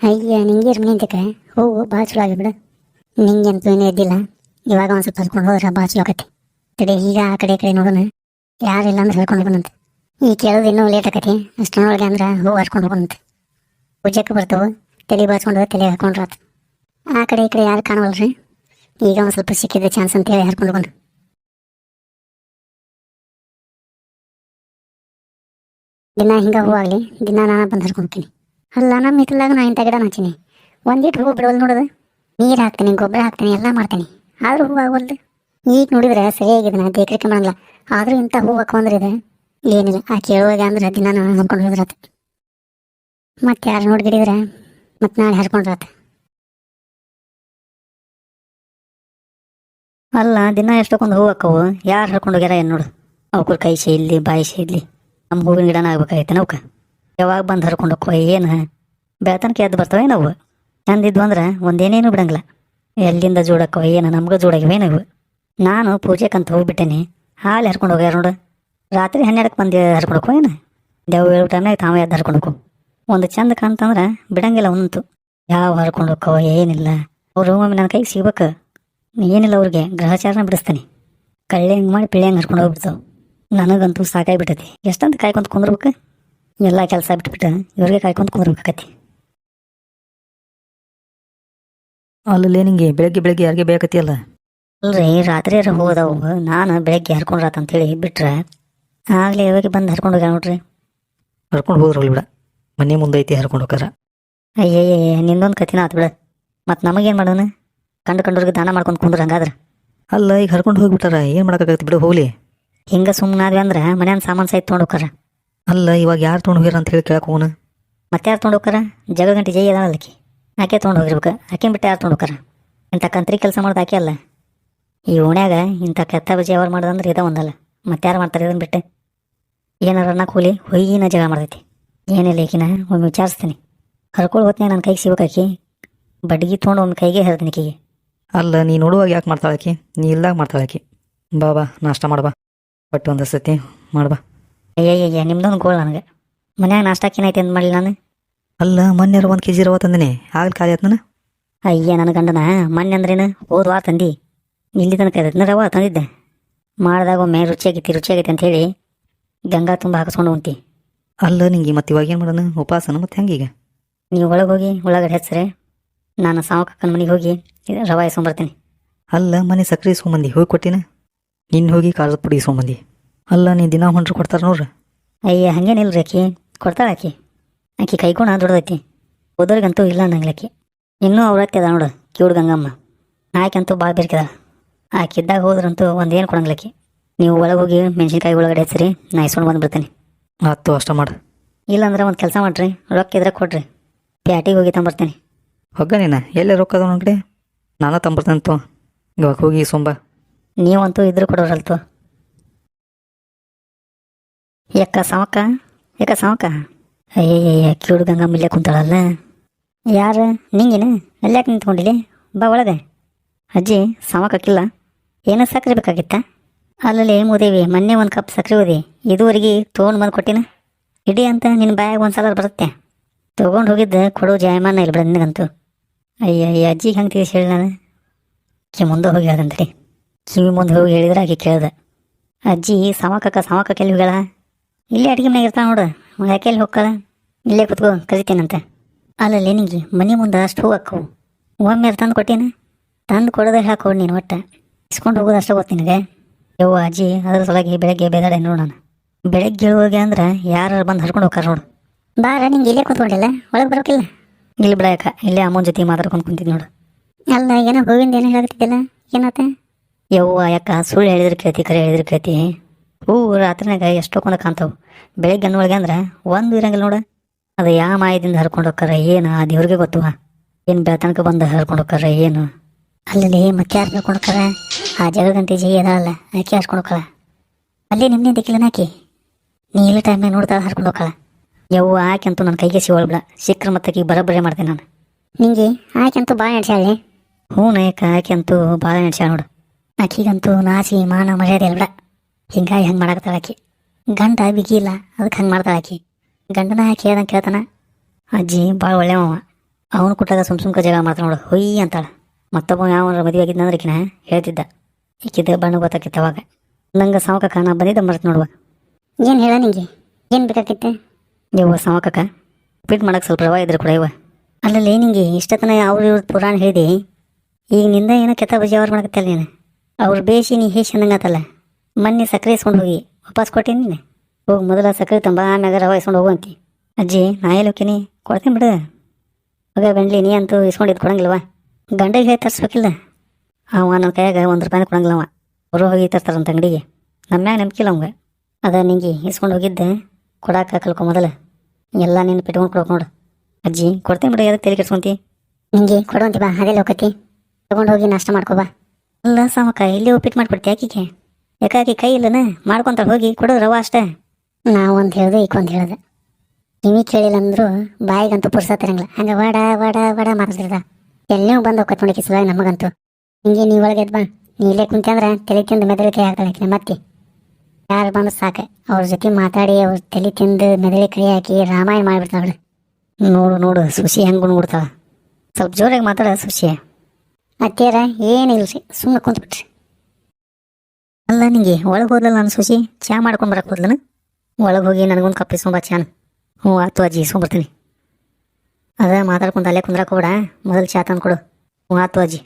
ಅಯ್ಯ, ನಿಂಗೆ ಮನೆ ಅಂತಕ್ಕೆ ಹೋಗು ಭಾಳ ಚಲೋ ಆಗಿ ಬಿಡು. ನಿಂಗಂತೂ ಏನೂ ಇದ್ದಿಲ್ಲ. ಇವಾಗ ಒಂದು ಸ್ವಲ್ಪ ಹರ್ಕೊಂಡು ಹೋದ್ರೆ ಭಾಳ ಚಲೋ ಆಕತಿ. ತಡೆ, ಈಗ ಆ ಕಡೆ ಈ ಕಡೆ ನೋಡೋಣ. ಯಾರಿಲ್ಲ ಅಂದ್ರೆ ಹೇಳ್ಕೊಂಡು ಹೋಗೋಣಂತೆ ಈ ಕೇಳೋದು ಇನ್ನೂ ಲೇಟ್ ಆಕತಿ. ಅಷ್ಟರೊಳಗೆ ಅಂದ್ರೆ ಹೂ ಹರ್ಕೊಂಡು ಹೋಗೋಣಂತೆ ಪೂಜೆಗೆ ಬರ್ತಾವೆ. ತಲೆ ಬಾಚ್ಕೊಂಡು ತಲೆ ಹರ್ಕೊಂಡ್ರ ಆತು. ಆ ಕಡೆ ಈ ಕಡೆ ಯಾರು ಕಾಣವಲ್ರಿ? ಈಗ ಒಂದು ಸ್ವಲ್ಪ ಸಿಕ್ಕಿದ ಚಾನ್ಸ್ ಅಂತೇಳಿ ಹರ್ಕೊಂಡು ಹೋಗೋಣ ದಿನ ಹಿಂಗೆ ಹೂವಾಗಲಿ ದಿನ ನಾನು ಬಂದು ಹರ್ಕೊಂತೀನಿ. ಅಲ್ಲ ನಮ್ಮ ಹಿತ್ತಲಾಗ ನಾ ಇಂಥ ಗಿಡ ಹಚ್ಚೀನಿ. ಒಂದಿಟ್ಟು ಹೂ ಬಿಡೋದು ನೋಡೋದು. ನೀರು ಹಾಕ್ತೀನಿ, ಗೊಬ್ಬರ ಹಾಕ್ತೀನಿ, ಎಲ್ಲ ಮಾಡ್ತೀನಿ. ಆದರೂ ಹೂ ಆಗೋಲ್ದು ಈಗ ನೋಡಿದ್ರೆ ಸರಿಯಾಗಿದೆ ನಾ ದೇಖರಿಕೆ ಮಾಡಲ್ಲ. ಆದರೂ ಇಂಥ ಹೂವು ಹಾಕೊಂಡ್ರೆ ಇದೆ ಏನಿಲ್ಲ. ಆ ಕೇಳುವಾಗ ಅಂದ್ರೆ ದಿನ ನಾನು ಹರ್ಕೊಂಡು ಹೋದ್ರಾತ ಮತ್ತೆ ಯಾರು ನೋಡ್ಗಿಡಿದ್ರೆ ಮತ್ತೆ ನಾಳೆ ಹರ್ಕೊಂಡ್ರಾತ ಅಲ್ಲ, ದಿನ ಎಷ್ಟೊಂದು ಹೂ ಹಾಕವು? ಯಾರು ಹರ್ಕೊಂಡು ಹೋಗ್ಯಾರ ಏನು ನೋಡು? ಅವಕ್ಕೂ ಕೈ ಸೇದ್ಲಿ ಬಾಯಿ ಸೇದ್ಲಿ ನಮ್ಮ ಹೂವಿನ ಗಿಡನ ಆಗ್ಬೇಕಾಗೈತೆ ನವ್ಕ ಯಾವಾಗ ಬಂದು ಹರ್ಕೊಂಡು ಹೋಕ್ಕೋ ಏನು? ಬೆಳತನಕ ಎದ್ದು ಬರ್ತವೆ ನಾವು ಚಂದಿದ್ವು ಅಂದ್ರೆ ಒಂದೇನೇನು ಬಿಡಂಗಿಲ್ಲ. ಎಲ್ಲಿಂದ ಜೋಡಕ್ಕವ ಏನು? ನಮ್ಗೆ ಜೋಡಾಗಿವೆ ನಾವು ನಾನು ಪೂಜೆಕಂತ ಹೋಗ್ಬಿಟ್ಟೇನಿ. ಹಾಲು ಹರ್ಕೊಂಡು ಹೋಗ್ಯಾರ ನೋಡು. ರಾತ್ರಿ ಹನ್ನೆರಡಕ್ಕೆ ಬಂದು ಹರ್ಕೊಂಡು ಹೋಕೋ ಏನು? ದೇವ್ ಹೇಳೋ ಟೈಮ್ನಾಗ ತಾವೇ ಎದ್ದು ಹರ್ಕೊಂಡು ಹೋಗು. ಒಂದು ಚಂದ ಕಾಣ್ತಂದ್ರೆ ಬಿಡಂಗಿಲ್ಲ ಉಂತು ಯಾವ ಹರ್ಕೊಂಡು ಹೋಕ್ಕವ ಏನಿಲ್ಲ. ಅವ್ರು ಒಮ್ಮೆ ನನ್ನ ಕೈಗೆ ಸಿಗ್ಬೇಕು. ಏನಿಲ್ಲ ಅವ್ರಿಗೆ, ಗ್ರಹಚಾರನ ಬಿಡಿಸ್ತೀನಿ. ಕಳ್ಳೆ ಹಂಗೆ ಮಾಡಿ ಪಿಳ್ಳೆ ಹಂಗೆ ಹರ್ಕೊಂಡು ಹೋಗ್ಬಿಡ್ತಾವೆ. ನನಗಂತೂ ಸಾಕಾಗ್ಬಿಟ್ಟೈತಿ. ಎಷ್ಟಂತ ಕಾಯ್ಕೊಂತ ಕುಂದ್ರಬೇಕು? ಎಲ್ಲ ಕೆಲಸ ಬಿಟ್ಬಿಟ್ಟು ಇವ್ರಿಗೆ ಕಾಯ್ಕೊಂಡು ಕುಂದ್ರಬೇಕಾಕತಿ ಅಲ್ಲಲ್ಲೇ ನಿಂಗೆ ಬೆಳಗ್ಗೆ ಬೆಳಗ್ಗೆ ಯಾರಿಗೆ ಬೇಕತ್ತಿಯಲ್ಲ? ಅಲ್ರಿ ರಾತ್ರಿ ಹೋದವು ನಾನು ಬೆಳಗ್ಗೆ ಹರ್ಕೊಂಡ್ರಾತ ಅಂತೇಳಿ ಬಿಟ್ರೆ ಆಗ್ಲೇ ಇವಾಗ ಬಂದು ಹರ್ಕೊಂಡು ಹೋಗ್ಯಾರ ನೋಡ್ರಿ. ಹರ್ಕೊಂಡು ಹೋದ್ರಲ್ಲ ಬಿಡ. ಮನೆ ಮುಂದೈತಿ ಹರ್ಕೊಂಡು ಹೋಗಾರ ಅಯ್ಯಯ್ಯ ನಿಂದೊಂದು ಕತಿನ ಆತು ಬಿಡ. ಮತ್ತು ನಮಗೇನು ಮಾಡೋಣ ಕಂಡು ಕಂಡವ್ರಿಗೆ ದಾನ ಮಾಡ್ಕೊಂಡು ಕುಂದ್ರ ಹಂಗಾದ್ರೆ. ಅಲ್ಲ ಈಗ ಹರ್ಕೊಂಡು ಹೋಗ್ಬಿಟ್ಟಾರ? ಏನು ಮಾಡೋಕ್ಕಾಗತ್ತೆ ಬಿಡು ಹೋಗ್ಲಿ. ಹಿಂಗೆ ಸುಮ್ಮನಾದ್ವಿ ಅಂದ್ರೆ ಮನ್ಯಾನ ಸಾಮಾನು ಸಹಿತ ತೊಗೊಂಡು ಹೋಗಾರ ಅಲ್ಲ ಇವಾಗ ಯಾರು ತೊಗೊಂಡು ಹೋಗ್ಯಾರ ಅಂತ ಹೇಳಿ ಕೇಳಕ್ ಹೋಗೋಣ. ಮತ್ತೆ ಯಾರು ತೊಗೊಂಡು ಹೋಗಾರ ಜಗಳ ಗಂಟೆ ಜೈ ಅದಾಳ ಆಕೆ ಆಕೆ ತೊಗೊಂಡು ಹೋಗಿರ್ಬೇಕು. ಆಕೆ ಬಿಟ್ಟು ಯಾರು ತೊಗೊಂಡು ಹೋಗಾರ ಇಂಥ ಕಂತ್ರಿ ಕೆಲಸ ಮಾಡೋದು ಆಕೆ ಅಲ್ಲ. ಈ ಓಣ್ಯಾಗ ಇಂಥ ಕೆತ್ತ ಬಜಿ ಅವ್ರು ಮಾಡೋದಂದ್ರೆ ಇದ ಒಂದಲ್ಲ. ಮತ್ತೆ ಯಾರು ಮಾಡ್ತಾರೆ ಇದನ್ನು ಬಿಟ್ಟು? ಏನಾರ ಅನ್ನ ಕೂಲಿ ಹೊಯ್ಯಿನ ಜಗಳ ಮಾಡ್ತೈತಿ. ಏನಿಲ್ಲ ಈಕಿನ ಒಮ್ಮೆ ವಿಚಾರಿಸ್ತೀನಿ. ಹರ್ಕೊಳ್ ಹೊತ್ನ್ಯಾಗ ನನ್ನ ಕೈಗೆ ಸಿಗಬೇಕಾಕಿ ಬಡ್ಗಿ ತೊಗೊಂಡು ಒಮ್ಮೆ ಕೈಗೆ ಹೇಳ್ತೀನಿ ಕೈಗೆ ಅಲ್ಲ ನೀ ನೋಡುವಾಗ ಯಾಕೆ ಮಾಡ್ತಾಳಾಕಿ ನೀ ಇಲ್ದಾಗ ಮಾಡ್ತಾಳಾಕಿ ಬಾ ಬಾ ನಾಷ್ಟ ಮಾಡ್ಬಾ ಬಟ್ ಒಂದು ಸತಿ ಮಾಡ್ಬಾ ಅಯ್ಯಯ್ಯ ನಿಮ್ದೊಂದು ಗೋಳ್ ನನಗೆ. ಮನ್ಯಾಗ ನಾಷ್ಟಾಕ ಏನೈತಿ ಅಂತ ಮಾಡಲಿ ನಾನು? ಅಲ್ಲ ಮೊನ್ನೆ ಒಂದು ಕೆ ಜಿ ರವ ತಂದಿನಿ. ಆಗಲಿ ಖಾಲಿ ಆಯ್ತು ನಾನು. ಅಯ್ಯ ನನ್ನ ಗಂಡನ ಮೊನ್ನೆ ಅಂದ್ರೇನು ಹೋದ ವಾರ ತಂದಿ. ಇಲ್ಲಿ ತನಕ ರವ ತಂದಿದ್ದೆ. ಮಾಡಿದಾಗ ಒಮ್ಮೆ ರುಚಿಯಾಗೈತಿ ರುಚಿಯಾಗೈತಿ ಅಂತ ಹೇಳಿ ಗಂಗಾ ತುಂಬ ಹಾಕಿಸ್ಕೊಂಡು ಉಂಟಿ ಅಲ್ಲ ನಿಂಗೆ ಮತ್ತೆ ಇವಾಗ ಏನು ಮಾಡೋಣ ಉಪವಾಸನ ಮತ್ತೆ ಹೆಂಗೀಗ? ನೀವು ಒಳಗೆ ಹೋಗಿ ಒಳಗಡೆ ಹೆಸರೆ ನಾನು ಸಾವಕಕ್ಕನ ಮನೆಗೆ ಹೋಗಿ ರವ ಇಸ್ಕೊಂಬರ್ತೀನಿ ಅಲ್ಲ ಮನೆ ಸಕ್ಕರೆ ಇಸ್ಕೊಂಬಂದು ಹೋಗಿ ಕೊಟ್ಟಿನ? ನಿನ್ನ ಹೋಗಿ ಖಾರದ ಪುಡಿ ಇಸ್ಕೊಂಬಂದಿ ಅಲ್ಲ ನೀ ದಿನ ಹೊಂಟ್ರು ಕೊಡ್ತಾರ ನೋಡ್ರಿ. ಅಯ್ಯ ಹಂಗೇನಿಲ್ರಿ ಆಕಿ ಕೊಡ್ತಾಳೆ ಆಕಿ ಆಕಿ ಕೈಗುಣ ದೊಡ್ಡದೈತಿ ಓದೋರಿಗಂತೂ ಇಲ್ಲ ಅನ್ನಂಗಿಲ್ಲ ಆಕಿ ಇನ್ನೂ ಅವ್ರತ್ತೆ ಅದ ನೋಡು ಕಿವುಡ್ ಗಂಗಮ್ಮ ಆಕೆಂತೂ ಭಾಳ ಬೇರ್ಕಿದ ಆಕಿದ್ದಾಗ ಹೋದ್ರಂತೂ ಒಂದೇನು ಕೊಡಂಗಿಲ್ಲ ಆಕಿ ನೀವು ಒಳಗೆ ಹೋಗಿ ಮೆಣಸಿನ್ಕಾಯಿ ಒಳಗಡೆ ಹೆಸರಿ ನಾ ಇಸ್ಕೊಂಡು ಬಂದ್ಬಿಡ್ತೀನಿ ಹತ್ತು ಅಷ್ಟ ಮಾಡು. ಇಲ್ಲಾಂದ್ರೆ ಒಂದು ಕೆಲಸ ಮಾಡ್ರಿ ರೊಕ್ಕ ಇದ್ರೆ ಕೊಡ್ರಿ. ಪ್ಯಾಟಿಗೆ ಹೋಗಿ ತಂಬರ್ತೀನಿ. ಹೊಗ್ಗ ನೀನ ಎಲ್ಲೇ ರೊಕ್ಕ ಅದಾವ ನನ್ನ ಕಡೆ ನಾನು ತಂಬರ್ತೇನೆ ತೋ. ಇವಾಗ ಹೋಗಿ ಸೊಂಬ. ನೀವಂತೂ ಇದ್ರೆ ಕೊಡೋರಲ್ತು. ಯಾಕ ಸಾವಕ್ಕ ಯಾಕ ಸಾವಕ? ಅಯ್ಯಯ್ಯ ಕಿವುಡು ಗಂಗಾ ಇಲ್ಲೇ ಕುಂತಾಳಲ್ಲ? ಯಾರು? ನಿಂಗೇನ? ಅಲ್ಯಾಕೆ ನಿಂತ್ಕೊಂಡಿಲಿ? ಬಾ ಒಳಗೆ. ಅಜ್ಜಿ ಸಾವಕ್ಕಿಲ್ಲ ಏನೋ ಸಕ್ಕರೆ ಬೇಕಾಗಿತ್ತ? ಅಲ್ಲಲ್ಲಿ ಮುದೇವಿ ಮೊನ್ನೆ ಒಂದು ಕಪ್ ಸಕ್ಕರೆ ಓದಿ ಇದುವರೆಗೆ ತೊಗೊಂಡು ಬಂದು ಕೊಟ್ಟಿನ. ಇಡೀ ಅಂತ ನಿನ್ನ ಬಾಯಾಗ ಒಂದು ಸಲ ಬರುತ್ತೆ. ತೊಗೊಂಡು ಹೋಗಿದ್ದ ಕೊಡೋ ಜಾಯಮಾನ ಇಲ್ಲ ಬಿಡ ನಿನಗಂತೂ. ಅಯ್ಯ ಅಯ್ಯ ಅಜ್ಜಿಗೆ ಹಂಗೆ ತಿಳಿಸಿ ಹೇಳಿ ನಾನು. ಕಿ ಮುಂದೆ ಹೋಗಿ ಹೇಳ್ದಂತಡಿ. ಕಿವಿ ಮುಂದೆ ಹೋಗಿ ಹೇಳಿದ್ರೆ ಆಕೆ ಕೇಳ್ದೆ. ಅಜ್ಜಿ ಸಮಕಕ್ಕ ಸಮಕಕ್ಕ ಎಲ್ಲಿ ಇಲ್ಲೇ ಅಡುಗೆ ಮನೆಗೆ ಇರ್ತಾನೆ ನೋಡು. ಯಾಕೆ ಎಲ್ಲಿ ಹೋಗ್ಕಲ್ಲ ಇಲ್ಲೇ ಕುತ್ಕೋ, ಕರಿತೀನಂತ. ಅಲ್ಲಲ್ಲಿ ನಿಂಗೆ ಮನೆ ಮುಂದೆ ಅಷ್ಟು ಹೂ ಹಾಕವು ಒಮ್ಮೆ ತಂದು ಕೊಟ್ಟೇನ? ತಂದು ಕೊಡೋದೇ ಹಾಕೋ ನೀನು ಒಟ್ಟು. ಇಸ್ಕೊಂಡು ಹೋಗೋದು ಅಷ್ಟೇ ಗೊತ್ತು ನಿನಗೆ. ಯವ್ವ, ಅಜ್ಜಿ, ಅದ್ರ ಸಲುವಾಗಿ ಬೆಳಗ್ಗೆ ಬೇದಾಡೆ ನೋಡು ನಾನು. ಬೆಳಗ್ಗೆ ಹೋಗಿ ಅಂದ್ರೆ ಯಾರು ಬಂದು ಹರ್ಕೊಂಡು ಹೋಗ್ತಾರೆ ನೋಡು. ಬಾರ ನಿಂಗೆ ಇಲ್ಲೇ ಕೂತ್ಕೊಂಡಿಲ್ಲ? ಒಳಗೆ ಬರೋಕಿಲ್ಲ. ಇಲ್ಲಿ ಬಿಡಾಕ ಇಲ್ಲೇ ಅಮ್ಮನ ಜೊತೆ ಮಾತಾಡ್ಕೊಂಡು ಕುಂತಿದ್ ನೋಡು. ಅಲ್ಲ ಏನೋ ಹೂವಿಂದ ಏನೋ ಹೇಳಾಗತ್ತಿದ್ದಿಲ್ಲ ಏನತ್ತ ಯವ್ವ, ಯಾಕ, ಸುಳ್ಳು ಹೇಳಿದ್ರು ಕೇಳ್ತಿ, ಕರೆ ಹೇಳಿದ್ರು ಕೇಳ್ತಿ. ಹೂ, ರಾತ್ರಿನಾಗ ಎಷ್ಟೊಂದು ಕಾಣ್ತಾವು. ಬೆಳಿಗ್ಗೆ ಅನ್ನೊಳಗೆ ಅಂದ್ರೆ ಒಂದು ಇರಂಗಿಲ್ಲ ನೋಡ. ಅದು ಯಾವ ಮಾಯದಿಂದ ಹರ್ಕೊಂಡು ಹೋಗ್ತಾರ, ಏನು? ಆ ದೇವ್ರಿಗೆ ಗೊತ್ತವ. ಏನು ಬೆಳತನಕ ಬಂದು ಹರ್ಕೊಂಡು ಹೋಗ್ತಾರ, ಏನು? ಅಲ್ಲಿ ಮತ್ತೆ ಯಾರು ನೋಡ್ಕೊಳಕ್ಕಾರ ಆ ಜಗದಂತಿ ಜೈ ಅಕ್ಕಿ ಆಕೆ ಹರ್ಕೊಳಕಳ ಅಲ್ಲಿ ನಿಮ್ಮನೆ ದಿಕ್ಕಿಲ್ಲ ನಾಕಿ. ನೀ ಇಲ್ಲ ಟೈಮ್ನಾಗ ನೋಡ್ತಾ ಹರ್ಕೊಂಡು ಹೋಗಳ ಯವ್ವ, ಆಕೆಂತೂ ನನ್ನ ಕೈಗೆ ಸಿಗೋಳ್ಬಿಡ ಸಿಕ್ಕ್ರ ಮತ್ತಕ್ಕೆ ಬರಬರೇ ಮಾಡ್ತೀನಿ ನಾನು. ನಿಂಗೆ, ಆಕೆಂತೂ ಭಾಳ ನಡೆಸಾಳೆ ಹ್ಞೂ ನಾಯಕ ಆಕೆ ಅಂತೂ ಭಾಳ ನಡೆಸ್ಯಾಳ ನೋಡು. ಆಕಿಗಂತೂ ನಾಸಿ, ಮಾನ, ಮರ್ಯಾದೆ ಅಲ್ಬಿಡ ಹಿಂಗಾಗಿ ಹಂಗೆ ಮಾಡಾಕತ್ತಾಳಾಕಿ ಗಂಡ ಬಿಗಿ ಇಲ್ಲ ಅದಕ್ಕೆ ಹಂಗೆ ಮಾಡ್ತಾಳಾಕಿ ಗಂಡನ ಯಾಕೆ ಹೇಳ್ದಂಗೆ ಕೇಳ್ತಾನ ಅಜ್ಜಿ ಭಾಳ ಒಳ್ಳೆಯವ ಅವನು ಕೊಟ್ಟಾಗ ಸುಮ್ ಸುಮ್ಕ ಜಗಳ ಮಾಡ್ತಾನೆ ನೋಡು ಹೊಯ್ ಅಂತಾಳ. ಮತ್ತೊಬ್ಬ ಯಾವ ಮದುವೆ ಆಗಿದ್ನಂದ್ರೆ ಈಕಿನ ಹೇಳ್ತಿದ್ದ. ಈಕಿದ್ದ ಬಣ್ಣ ಗೊತ್ತಾಕಿತ್ತು ಅವಾಗ. ನಂಗೆ ಸಾವಕಕ್ಕ ನಾ ಬಂದಿದ್ದ ಮರ್ತು ನೋಡುವ. ಏನು ಹೇಳ ನಿಂಗೆ? ಏನು ಬೇಕಾಗಿತ್ತೆ ನೀವು ಸಾವಕಕ್ಕ ಉಪ್ಪಿಟ್ಟು ಮಾಡಕ್ಕೆ ಸ್ವಲ್ಪ ರವ ಇದ್ರೆ ಕೂಡ ಇವ ಅಲ್ಲಲ್ಲಿ ನಿಂಗೆ ಇಷ್ಟತನ ಅವ್ರು ಇವ್ರ ಪುರಾಣ ಹೇಳಿದೆ. ಈಗ ನಿಂದ ಏನೋ ಕೆತ್ತ ಬಜಿ ಅವ್ರು ಮಾಡಕತ್ತಲ್ಲ ನೀನು. ಅವ್ರು ಬೇಸಿ ನೀ ಹೇಸಿ ಅಂದಂಗಾತಲ್ಲ ಮೊನ್ನೆ ಸಕ್ಕರೆ ಇಸ್ಕೊಂಡು ಹೋಗಿ ವಾಪಸ್ ಕೊಟ್ಟೀನಿ ನೀನು. ಹೋಗಿ ಮೊದಲ ಸಕ್ಕರೆ ತುಂಬಾ ಆಮ್ಯಾಗ ರವ ಇಸ್ಕೊಂಡು ಹೋಗುವಂತಿ. ಅಜ್ಜಿ ನಾ ಹೋಗ್ತೀನಿ ಕೊಡ್ತೀನಿ ಬಿಡು. ಹೋಗ ಬೆಂಡ್ಲಿ ನೀ ಅಂತೂ ಇಸ್ಕೊಂಡಿದ್ದು ಕೊಡಂಗಿಲ್ವಾ ಗಂಡಗೆ ಹೇಳಿ ತರಿಸ್ಬೇಕಿಲ್ಲ. ಅವ ನನ್ನ ಕೈಯಾಗ ಒಂದು ರೂಪಾಯಿನ ಕೊಡಂಗಿಲ್ಲ ಅವ ಅವರು ಹೋಗಿ ಅಂತ ಅಂಗಡಿಗೆ. ನಮ್ಮ ಮ್ಯಾಗ ನಂಬಿಕಿಲ್ಲ ಅವಂಗೆ. ಅದ ನಿಂಗೆ ಇಸ್ಕೊಂಡು ಹೋಗಿದ್ದೆ ಕೊಡಾಕ ಕಲ್ಕೊ ಮೊದಲು. ಎಲ್ಲ ನೀನು ಪಿಟ್ಕೊಂಡು ಕೊಡೋಕೆ ನೋಡು. ಅಜ್ಜಿ ಕೊಡ್ತೀನಿ ಬಿಡು ಅದಕ್ಕೆ ತಲೆ ಕೆಡ್ಸ್ಕೊಂತಿ? ನಿಂಗೆ ಕೊಡುವಂತಿ ಬಾ ಅದೇ ಲೋಕತಿ ತಗೊಂಡು ಹೋಗಿ ನಾಷ್ಟ ಮಾಡ್ಕೋ ಬಾ. ಇಲ್ಲ ಸಾಮಕ್ಕ ಇಲ್ಲಿ ಉಪ್ಪಿಟ್ಟು ಮಾಡ್ಕೊಡ್ತಿ ಆಕಿಗೆ ಯಾಕಾಕಿ ಕೈ ಇಲ್ಲನ? ಮಾಡ್ಕೊಂತ ಹೋಗಿ ಕೊಡು ರವ ಅಷ್ಟೇ. ನಾವು ಒಂದು ಹೇಳ್ದೆ ಈಗ ಒಂದು ಹೇಳ್ದೆ. ಕಿವಿ ಕೇಳಿಲ್ಲ ಅಂದ್ರು ಬಾಯಿಗಂತೂ ಪುರ್ಸತ್ತಿರಂಗಿಲ್ಲ ಹಂಗೆ ವಡ ವಡ ವಡ ಮಾತಾಡ್ತಿರ್ದ. ಎಲ್ಲೇ ಬಂದು ಹೋಗತ್ ನೋಡಿ ಕಿಸದಾಗ ನಮಗಂತೂ. ಹಿಂಗೆ ನೀ ಒಳಗೆ ಬಾ. ನೀ ಇಲ್ಲೇ ಕುಂತಂದ್ರೆ ತಲೆ ತಿಂದು ಮೆದಳಿಕೆ ಆಕಿನ ಮತ್ತೆ. ಯಾರು ಬಂದು ಸಾಕು. ಅವ್ರ ಜೊತೆ ಮಾತಾಡಿ, ಅವ್ರ ತಲೆ ತಿಂದು ಮೆದಳಿ ಕೈ ಹಾಕಿ ರಾಮಾಯಣ ಮಾಡಿಬಿಡ್ತಾವಳು ನೋಡು ನೋಡು ಸುಶಿ ಹೆಂಗೆ ನೋಡ್ತಾಳ ಸ್ವಲ್ಪ ಜೋರಾಗಿ ಮಾತಾಡ ಸುಶಿ ಅತ್ತೇರ ಏನಿಲ್ಲ ರೀ ಸುಮ್ಮನೆ ಕುಂತ್ಬಿಟ್ರಿ. ಅಲ್ಲ, ನಿಂಗೆ ಒಳಗೆ ಹೋದಲ್ಲ ನಾನು ಸುಶಿ ಚಾ ಮಾಡ್ಕೊಂಡು ಬರಕ್ಕೆ ಹೋದ್ಲನ? ಒಳಗೆ ಹೋಗಿ ನನಗೊಂದು ಕಪ್ಪಿ ಸೋಂಬ ಚಾನ. ಹ್ಞೂ ಆತು ಅಜ್ಜಿ ಇಸ್ಕೊಂಬರ್ತೀನಿ ಅದ ಮಾತಾಡ್ಕೊಂಡು ಅಲ್ಲೇ ಕುಂದ್ರಕ್ಕೆ ಹೋಗ್ಬೇಡ. ಮೊದಲು ಚಾ ತಂದು ಕೊಡು ಹ್ಞೂ ಆತು ಅಜ್ಜಿ.